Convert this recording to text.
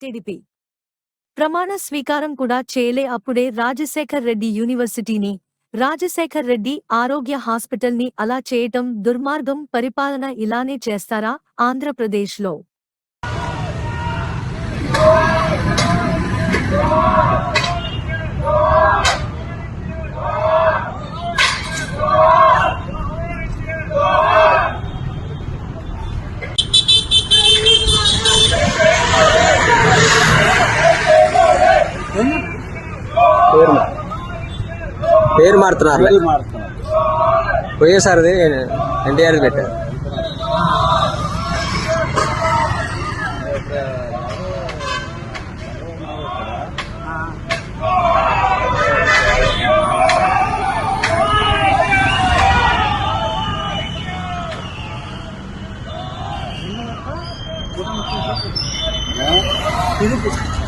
TDP ప్రమాణ స్వీకారం కూడా చేయలే అప్పుడే రాజశేఖర్ రెడ్డి యూనివర్సిటీని రాజశేఖర్ రెడ్డి ఆరోగ్య హాస్పిటల్ని అలా చేయటం దుర్మార్గం పరిపాలన ఇలానే చేస్తారా ఆంధ్రప్రదేశ్లో? పేరు మారుతున్నారు. వైఎస్ఆర్ది ఎన్టీఆర్ పెట్టారు. తిరుపతి